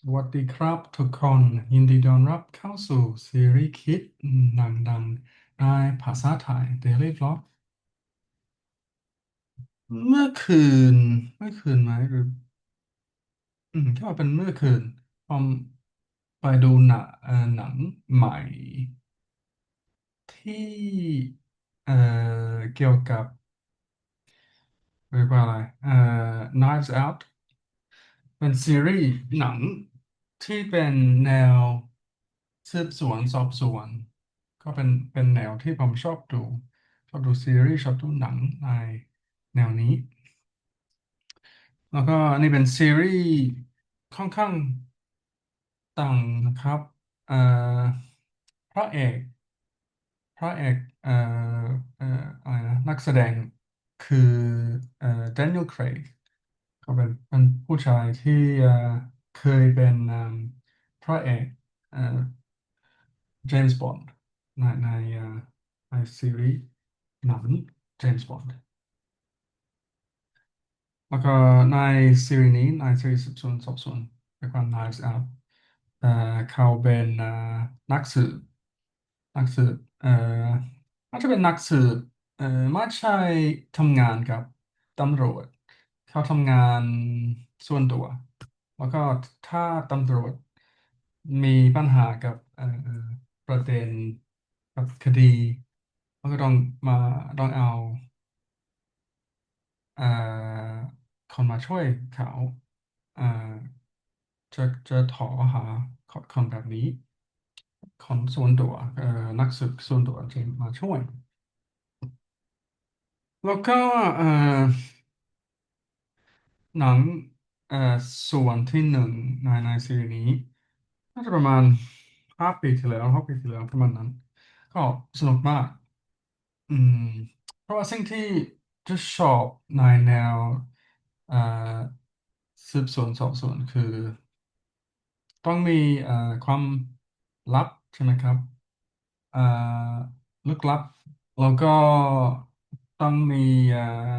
สวัสดีครับทุกคน ยินดีต้อนรับเข้าสู่ซีรีส์คิดหนังดังในภาษาไทย Daily Vlog เมื่อคืน เมื่อคืนไหมหรือ อืมคิดว่าเป็นเมื่อคืนผมไปดูหนังเอ่อหนังใหม่ ที่เอ่อเกี่ยวกับเรียกว่าอะไรเอ่อ Knives Out เป็นซีรีส์หนังที่เป็นแนวสืบสวนสอบสวน ก็เป็นเป็นแนวที่ผมชอบดู ชอบดูซีรีส์ชอบดูหนังในแนวนี้ แล้วก็นี่เป็นซีรีส์ค่อนข้างต่างนะครับเอ่อพระเอกพระเอกเอ่อเอ่ออะไรนะนักแสดงคือเอ่อ Daniel Craig ก็ เป็นเป็นผู้ชายที่เคยเป็นพระเอกเอ่อ James Bond ในในเอ่อในซีรีส์หนัง James Bond แล้วก็ในซีรีส์นี้ในซีรีส์สืบสวนสอบสวนเรียกว่า Knives Out เอ่อเขาเป็นเอ่อนักสืบนักสืบเอ่อน่าจะเป็นนักสืบเอ่อไม่ใช่ทำงานกับตำรวจ เขาทำงานส่วนตัว แล้วก็ถ้าตำรวจมีปัญหากับเอ่อประเด็นกับคดีมันก็ต้องมาต้องเอาเอ่อคนมาช่วยเขาเอ่อจะจะถอหาคนแบบนี้คนส่วนตัวเอ่อนักสืบส่วนตัวจะมาช่วย แล้วก็เอ่อ หนังเอ่อส่วนที่หนึ่งในในซีรีส์นี้ น่าจะประมาณห้าปีที่แล้วหกปีที่แล้วประมาณนั้น ก็สนุกมาก อืม เพราะว่าสิ่งที่จะชอบในแนวเอ่อสืบสวนสอบสวนคือ ต้องมีเอ่อความลับใช่ไหมครับเอ่อลึกลับ แล้วก็ต้องมีเอ่อ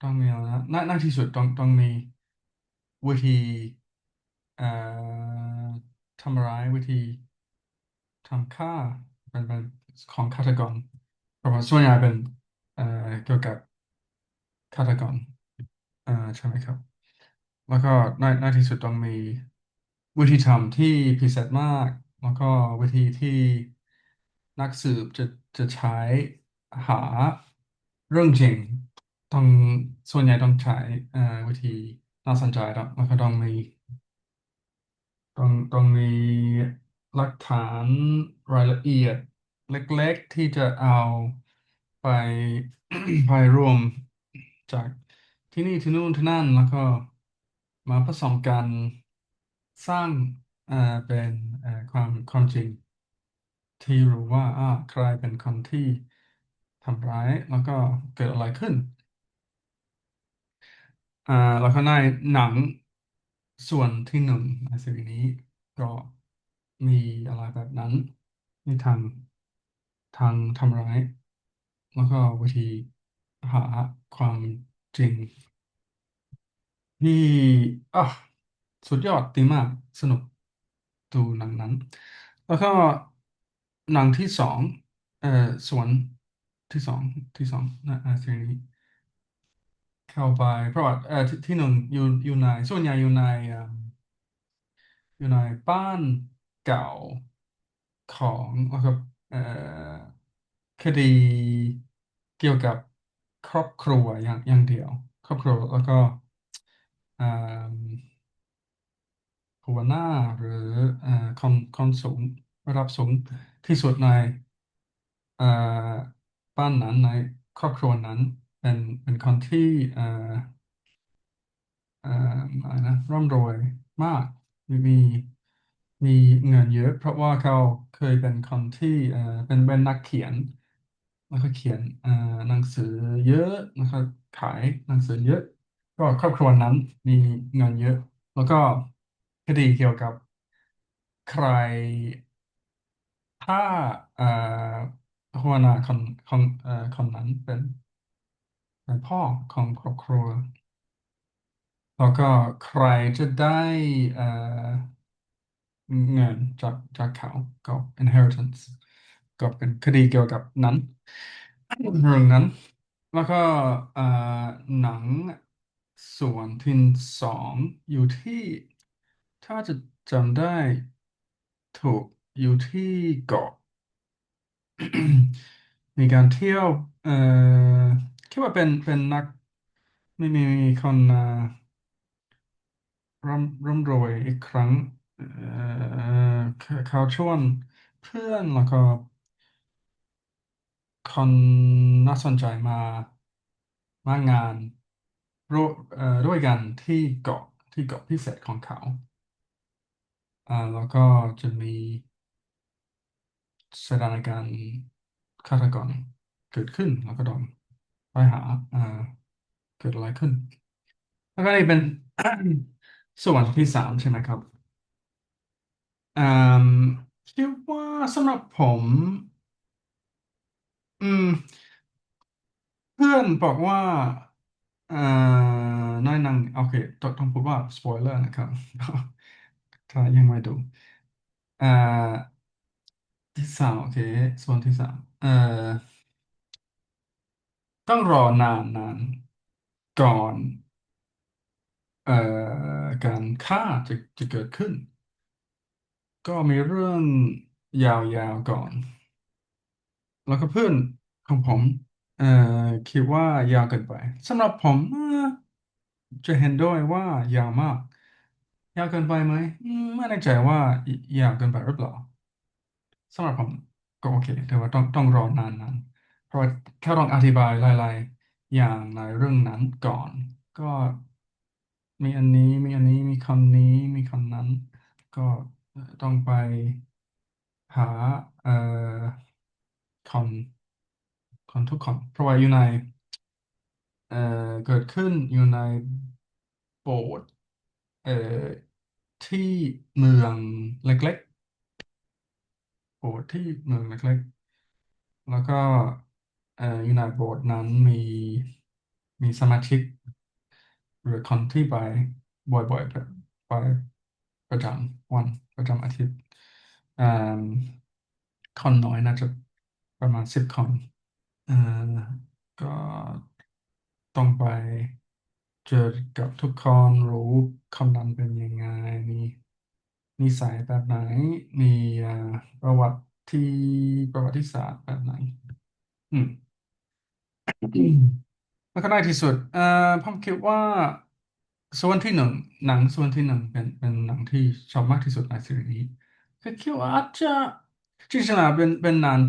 ต้องมีอะไรนะน่าน่าที่สุดต้องต้องมีวิธีเอ่อทำร้ายวิธีทำฆ่าเป็นเป็นของฆาตกรเพราะว่าส่วนใหญ่เป็นเอ่อเกี่ยวกับฆาตกรเอ่อใช่ไหมครับ แล้วก็ในในที่สุดต้องมีวิธีทำที่พิเศษมาก แล้วก็วิธีที่นักสืบจะจะใช้หาเรื่องจริง ต้องส่วนใหญ่ต้องใช้เอ่อวิธีน่าสนใจแล้วแล้วก็ต้องมีต้องต้องมีหลักฐานรายละเอียดเล็กๆที่จะเอาไป ไปรวมจากที่นี่ที่นู่นที่นั่นแล้วก็มาผสมกันสร้างเอ่อเป็นเอ่อความความจริง ที่รู้ว่าอ่าใครเป็นคนที่ทำร้ายแล้วก็เกิดอะไรขึ้น อ่าแล้วก็ในหนังส่วนที่หนึ่งในซีรีส์นี้ก็มีอะไรแบบนั้น มีทางทางทำร้าย แล้วก็วิธีหาความจริง ที่อะสุดยอดดีมากสนุกดูหนังนั้น แล้วก็หนังที่สองเอ่อส่วนที่สองที่สองนะอ่าซีรีส์ เข้าไปเพราะว่าเอ่อที่ที่หนึ่งอยู่อยู่ในส่วนใหญ่อยู่ในอ่าอยู่ในบ้านเก่าของนะครับเอ่อคดีเกี่ยวกับครอบครัวอย่างอย่างเดียว ครอบครัวแล้วก็อ่าหัวหน้าหรือเอ่อคนคนสูงระดับสูงที่สุดในเอ่อบ้านนั้นในครอบครัวนั้น เป็นเป็นคนที่เอ่อเอ่ออะไรนะร่ำรวยมากมีมีมีเงินเยอะ เพราะว่าเขาเคยเป็นคนที่เอ่อเป็นเป็นนักเขียน แล้วก็เขียนเอ่อหนังสือเยอะนะครับขายหนังสือเยอะ ก็ครอบครัวนั้นมีเงินเยอะ แล้วก็คดีเกี่ยวกับใครถ้าเอ่อหัวหน้าคนคนเอ่อคนนั้นเป็น เป็นพ่อของครอบครัว แล้วก็ใครจะได้เอ่อเงินจากจากเขาก็ inheritance ก็เป็นคดีเกี่ยวกับนั้นเรื่องนั้น แล้วก็เอ่อหนังส่วนที่สองอยู่ที่ถ้าจะจำได้ถูกอยู่ที่เกาะมีการเที่ยวเอ่อ คิดว่าเป็นเป็นนักไม่มีมีคนอ่าร่ำร่ำรวยอีกครั้งเขาชวนเพื่อนแล้วก็คนน่าสนใจมามางานร่วมเอ่อด้วยกันที่เกาะที่เกาะพิเศษของเขาอ่าแล้วก็จะมีสถานการณ์ฆาตกรเกิดขึ้นแล้วก็ต้อง ไปหาอ่าเกิดอะไรขึ้น แล้วก็นี่เป็น ส่วนที่สามใช่ไหมครับอ่าคิดว่าสำหรับผม อืม เพื่อนบอกว่าอ่าน้อยหนังโอเคต้องต้องพูดว่าสปอยเลอร์นะครับ ถ้ายังไม่ดูอ่าที่สามโอเคส่วนที่สามเอ่อ ต้องรอนานนานก่อนเอ่อการฆ่าจะจะเกิดขึ้น ก็มีเรื่องยาวๆก่อน แล้วก็เพื่อนของผม เอ่อคิดว่ายาวเกินไปสำหรับผมเอ่อจะเห็นด้วยว่ายาวมาก ยาวเกินไปไหมอืมไม่แน่ใจว่ายาวเกินไปหรือเปล่าสำหรับผมก็โอเค แต่ว่าต้องต้องรอนานๆเพราะ ว่าแค่ต้องอธิบายรายๆอย่างในเรื่องนั้นก่อน ก็มีอันนี้มีอันนี้มีคำนี้มีคำนั้น ก็ต้องไปหาเอ่อคอนคอนทุกคนเพราะว่าอยู่ในเอ่อเกิดขึ้นอยู่ในโบสถ์เอ่อที่เมืองเล็กๆโบสถ์ที่เมืองเล็กๆ แล้วก็ ยู่ในโบสถ์ดนั้นมีมีสมาชิก หรือคนที่ไปบ่อยๆไปไปประจำวันประจำอาทิตย์อ่าคนน้อยน่าจะประมาณสิบคนอ่อก็ต้องไปเจอกับทุกคนรู้คำนั้นเป็นยังไง มีนิสัยแบบไหน มีอ่าประวัติที่ประวัติศาสตร์แบบไหน อืม แล้วก็ได้ที่สุดเอ่อผมคิดว่าส่วนที่หนึ่งหนังส่วนที่หนึ่งเป็นเป็นหนังที่ชอบมากที่สุดในซีรีส์นี้ก็คิดว่าอาจจะจริงๆแล้วเป็นเป็นหนัง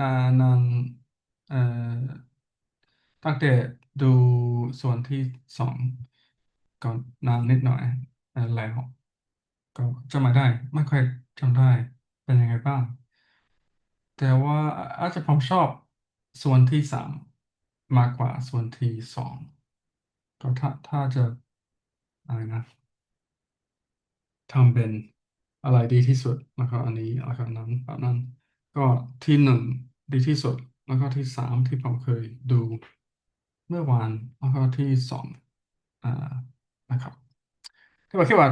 นานนานเอ่อตั้งแต่ดูส่วนที่สองก่อนนานนิดหน่อยเอ่อแล้วก็จำไม่ได้ไม่ค่อยจำได้เป็นยังไงบ้าง แต่ว่าอาจจะผมชอบส่วนที่สาม มากกว่าส่วนที่สองก็ถ้าถ้าจะอะไรนะทำเป็นอะไรดีที่สุดแล้วก็อันนี้แล้วก็นั้นแบบนั้น ก็ที่หนึ่งดีที่สุด แล้วก็ที่สามที่ผมเคยดูเมื่อวานแล้วก็ที่สองอ่านะครับที่ว่าคิดว่า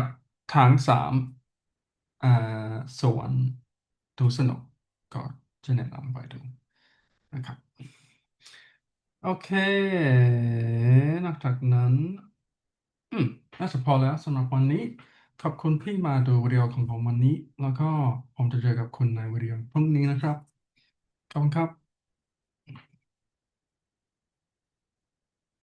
ทางสามอ่าสวนดูสนุกก็จะแนะนำไปดูนะครับ โอเค นอกจากนั้น อืม น่าจะพอแล้วสำหรับวันนี้ ขอบคุณที่มาดูวิดีโอของผมวันนี้ แล้วก็ผมจะเจอกับคุณในวิดีโอพรุ่งนี้นะครับ ขอบคุณครับ